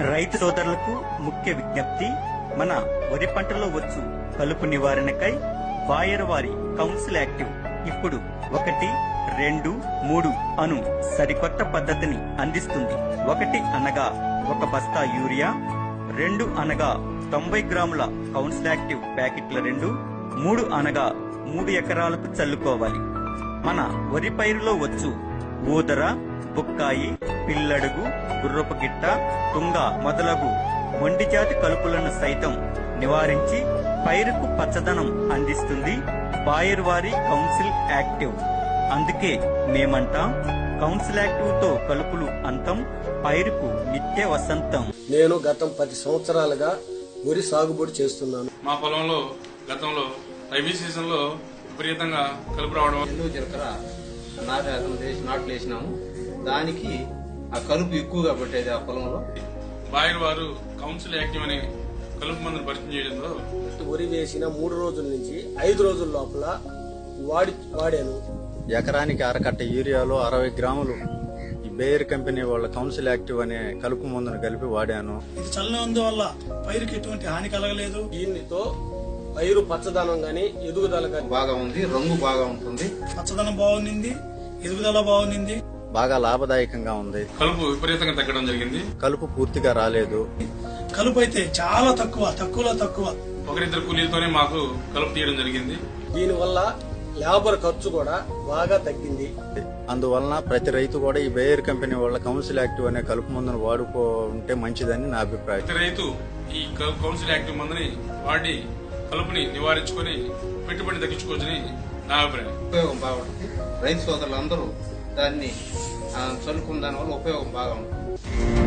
రైతు సోదరులకు ముఖ్య విజ్ఞప్తి మన వరి పంటలో వచ్చు కలుపు నివారణకై వాయరవారి కౌన్సిల్ యాక్టివ్. ఇప్పుడు ఒకటి రెండు మూడు అను సరికొత్త పద్ధతిని అందిస్తుంది. ఒకటి అనగా ఒక బస్తా యూరియా రెండు అనగా తొంభై గ్రాముల కౌన్సిల్ యాక్టివ్ ప్యాకెట్ల రెండు మూడు అనగా మూడు ఎకరాలకు చల్లుకోవాలి. మన వరి పైరులో వచ్చు ఊదర బుక్కాయి పిల్లడుగు గుర్రపు గిట్ట తుంగ మొదలగు మొండి జాతి కలుపులను సైతం నివారించి పైరుకు పచ్చదనం అందిస్తుంది బాయర్ వారి కౌన్సిల్ యాక్టివ్. అందుకే మేమంటాం కౌన్సిల్ యాక్టివ్తో కలుపులు అంతం పైరుకు నిత్య వసంతం. నేను గతం పది సంవత్సరాలుగా వరి సాగుబడి చేస్తున్నాను. మా పొలంలో గతంలో రబీ సీజన్లో విపరీతంగా కలుపు రావడం జీలకర్ర నాటు నాట్లు వేసినాము. దానికి ఆ కలుపు ఎక్కువగా పట్టేది ఆ పొలంలో. బాయర్ వారు కౌన్సిల్ యాక్టివ్ అనే కలుపు మందును పరిచయం చేయడంతో వరి వేసిన మూడు రోజుల నుంచి ఐదు రోజుల లోపల వాడి వాడాను. ఎకరానికి అరకట్ట యూరియాలో అరవై గ్రాములు. ఈ బేయర్ కంపెనీ వాళ్ళ కౌన్సిల్ యాక్టివ్ అనే కలుపు మందును కలిపి వాడాను. ఇది చల్లనందువల్ల పైరుకి ఎటువంటి హాని కలగలేదు. దీనితో పైరు పచ్చదనం గాని ఎదుగుదల గాని బాగా ఉంది రంగు బాగా ఉంటుంది. పచ్చదనం బాగుంది ఎదుగుదల బాగుంది బాగా లాభదాయకంగా ఉంది. కలుపు విపరీతంగా తగ్గడం జరిగింది. కలుపు పూర్తిగా రాలేదు. కలుపు అయితే చాలా తక్కువ తక్కువలో తక్కువ. ఒకరిద్దరు కూలీలతోనే మాకు కలుపు తీయడం జరిగింది. దీనివల్ల లేబర్ ఖర్చు కూడా బాగా తగ్గింది. అందువలన ప్రతి రైతు కూడా ఈ బేయర్ కంపెనీ వాళ్ళ కౌన్సిల్ యాక్టివ్ అనే కలుపు మందును వాడుకుంటే మంచిదని నా అభిప్రాయం. ప్రతి రైతు ఈ కౌన్సిల్ యాక్టివ్ మందుని వాడి కలుపుని నివారించుకొని పెట్టుబడి తగ్గించుకోవచ్చని నా అభిప్రాయం. ఉపయోగం బాగా ఉంటుంది రైతు సోదరులందరూ దాన్ని ఆ, చల్లుకున్న దానివల్ల ఉపయోగం బాగా ఉంటుంది.